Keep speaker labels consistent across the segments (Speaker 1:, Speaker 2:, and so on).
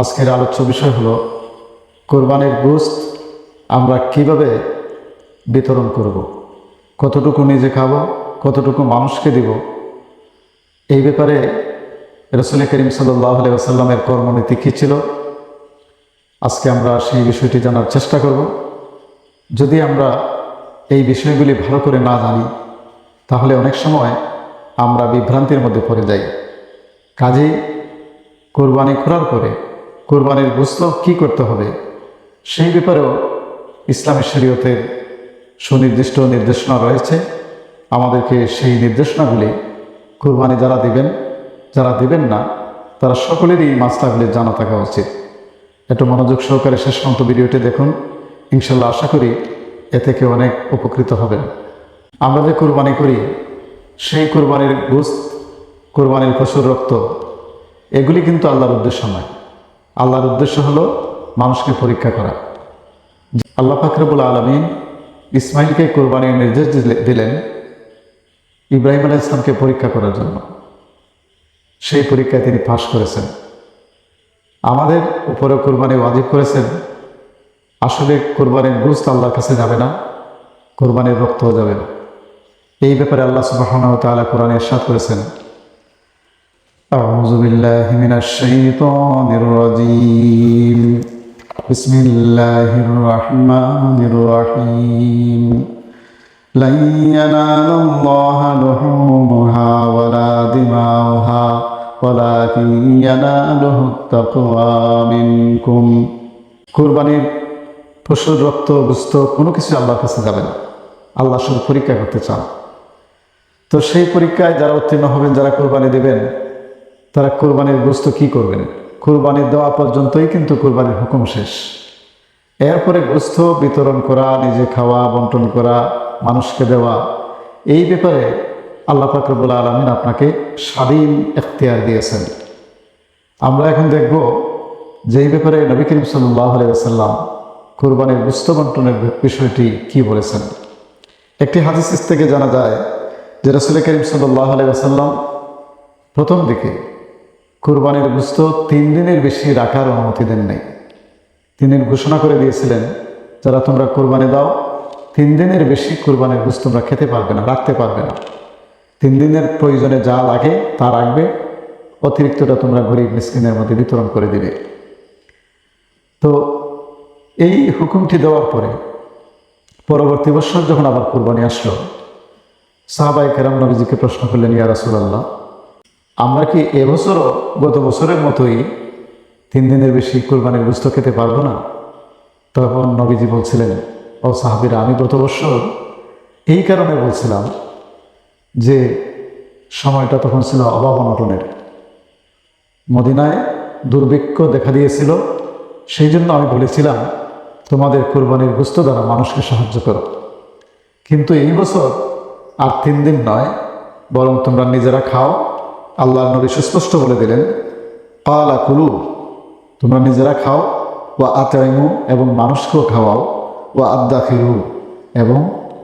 Speaker 1: আজকের আলোচ্য বিষয় হলো, কোরবানির গোস্ত আমরা কীভাবে বিতরণ করব। কতটুকু নিজে খাব? কতটুকু মানুষকে দিব? এই ব্যাপারে রসুল করিম সাল্লাহ আসাল্লামের কর্মনীতি কী ছিল? আজকে আমরা সেই বিষয়টি জানার চেষ্টা করব। যদি আমরা এই বিষয়গুলি ভালো করে না জানি, তাহলে অনেক সময় আমরা বিভ্রান্তির মধ্যে পড়ে যাই। কাজেই কোরবানি করার পরে কোরবানির গোস্ত কি করতে হবে? সেই ব্যাপারেও ইসলামী শরীয়তের সুনির্দিষ্ট নির্দেশনা রয়েছে। আমাদেরকে সেই নির্দেশনাগুলি কোরবানি যারা দিবেন যারা দিবেন না, তারা সকলেরই এই জানা থাকা উচিত। একটু মনোযোগ সহকারে শেষ পর্যন্ত ভিডিওটি দেখুন। ইনশাল্লাহ আশা করি এ থেকে অনেক উপকৃত হবেন। আমরা যে কোরবানি করি, সেই কোরবানির গোস্ত, কোরবানির পশুর রক্ত, এগুলি কিন্তু আল্লাহর উদ্দেশ্য নয়। আল্লাহর উদ্দেশ্য হলো মানুষকে পরীক্ষা করা। আল্লাহ ফাকরবুল আলমিন ইসমাইলকে কোরবানির নির্দেশ দিলে- দিলেন ইব্রাহিম আলাহ ইসলামকে পরীক্ষা করার জন্য। সেই পরীক্ষায় তিনি পাশ করেছেন। আমাদের উপরে কোরবানি ওয়াজিব করেছেন। আসলে কোরবানির গুস্ত আল্লাহর কাছে যাবে না, কোরবানির রক্তও যাবে না। এই ব্যাপারে আল্লাহ সুবহানাহু ওয়া তাআলা কোরআনে ইরশাদ করেছেন। أعوذ بالله من الشيطان الرجيم بسم الله الرحمن الرحيم لن ينال الله لحومها ولا دماؤها ولكن يناله التقوى منكم কুরবানির পশুর রক্ত গুস্ত কোনো কিছু আল্লাহর কাছে যাবে না আল্লাহ শুধু পরীক্ষা করতে চান তো সেই পরীক্ষায় যারা উত্তীর্ণ হবেন যারা কোরবানি দেবেন তারা কোরবানির গোস্ত কি করবেন? কোরবানি দেওয়া পর্যন্তই কিন্তু কোরবানির হুকুম শেষ। এরপরে গোস্ত বিতরণ করা, নিজে খাওয়া, বন্টন করা, মানুষকে দেওয়া, এই ব্যাপারে আল্লাহ ফাকরবুল্লা আলমিন আপনাকে স্বাধীন এখতিয়ার দিয়েছেন। আমরা এখন দেখব যে এই ব্যাপারে নবী করিম সাল্লাহ আলাইসাল্লাম কোরবানির গোস্ত বন্টনের বিষয়টি কি বলেছেন। একটি হাদিস থেকে জানা যায় যে রসুল করিম সাল্লাহ আলাইসাল্লাম প্রথম দিকে কুরবানির গুস্ত তিন দিনের বেশি রাখার অনুমতি দেন নাই। তিনি ঘোষণা করে দিয়েছিলেন, যারা তোমরা কোরবানি দাও, তিন দিনের বেশি কোরবানির গুস্ত তোমরা খেতে পারবে না, রাখতে পারবে না। তিন দিনের প্রয়োজনে যা লাগে তা রাখবে, অতিরিক্তটা তোমরা গরিব মিসকিনের মধ্যে বিতরণ করে দিবে। তো এই হুকুমটি দেওয়ার পরে পরবর্তী বছর যখন আবার কোরবানি আসলো সাহাবাই কেরাম নবীজিকে প্রশ্ন করলেন, ইয়া রাসূলুল্লাহ আমরা কি এবছরও গত বছরের মতোই তিন দিনের বেশি কোরবানির গুস্ত খেতে পারব না? তখন নবীজি বলছিলেন, ও সাহাবিরা, আমি গত বছর এই কারণে বলছিলাম যে সময়টা তখন ছিল অভাব অনটনের। মদিনায় দুর্ভিক্ষ দেখা দিয়েছিল, সেই জন্য আমি বলেছিলাম, তোমাদের কোরবানির গুস্ত দ্বারা মানুষকে সাহায্য করো। কিন্তু এই বছর আর তিন দিন নয়, বরং তোমরা নিজেরা খাও আল্লাহ নবী সুস্পষ্ট বলে দিলেন পালা কুলু, তোমরা নিজেরা খাও ও আতাইমু, এবং মানুষকেও খাওয়াও ও আদা ফিরু এবং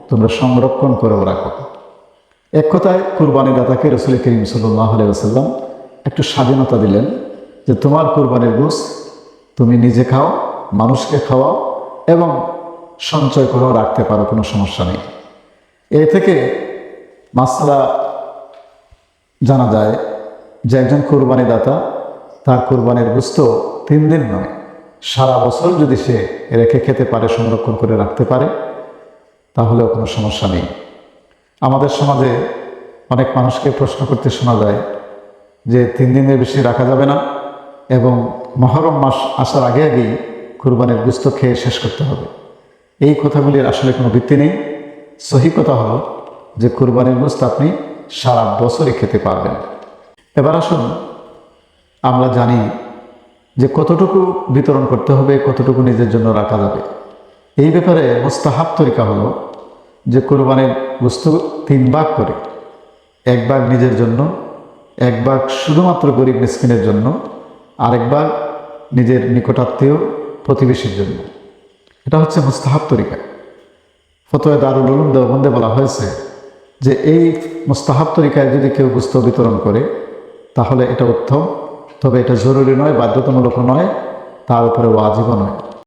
Speaker 1: তোমরা সংরক্ষণ করেও রাখো। এক কথায় কুরবানি দাতাকে রসুল করিম সাল্লাহ আলাইসাল্লাম একটু স্বাধীনতা দিলেন যে তোমার কোরবানির গোস তুমি নিজে খাও, মানুষকে খাওয়াও, এবং সঞ্চয় করেও রাখতে পারো, কোনো সমস্যা নেই। এ থেকে মাসলা জানা যায় যে একজন কোরবানি দাতা তার কোরবানির গুস্ত তিন দিন নয়, সারা বছর যদি সে রেখে খেতে পারে, সংরক্ষণ করে রাখতে পারে, তাহলেও কোনো সমস্যা নেই। আমাদের সমাজে অনেক মানুষকে প্রশ্ন করতে শোনা যায় যে তিন দিনের বেশি রাখা যাবে না এবং মহরম মাস আসার আগে আগেই কোরবানির গুস্ত খেয়ে শেষ করতে হবে। এই কথাগুলির আসলে কোনো ভিত্তি নেই। সহি কথা হলো যে কোরবানির গোস্ত আপনি সারা বছরই খেতে পারবেন। এবার আসুন, আমরা জানি যে কতটুকু বিতরণ করতে হবে, কতটুকু নিজের জন্য রাখা যাবে। এই ব্যাপারে মোস্তাহাব তরিকা হলো যে কোরবানির বস্তু তিন ভাগ করে, এক ভাগ নিজের জন্য, এক ভাগ শুধুমাত্র গরিব মিসকিনের জন্য, আরেক ভাগ নিজের নিকটাত্মীয় প্রতিবেশীর জন্য। এটা হচ্ছে মুস্তাহাব তরিকা। ফতোয়া দারুল উলুম দেওবন্দে বলা হয়েছে যে এই মুস্তাহাব তরিকায় যদি কেউ গুস্ত বিতরণ করে তাহলে এটা উত্তম। তবে এটা জরুরি নয় বাধ্যতামূলক নয় তার উপরে ওয়াজিবও নয়।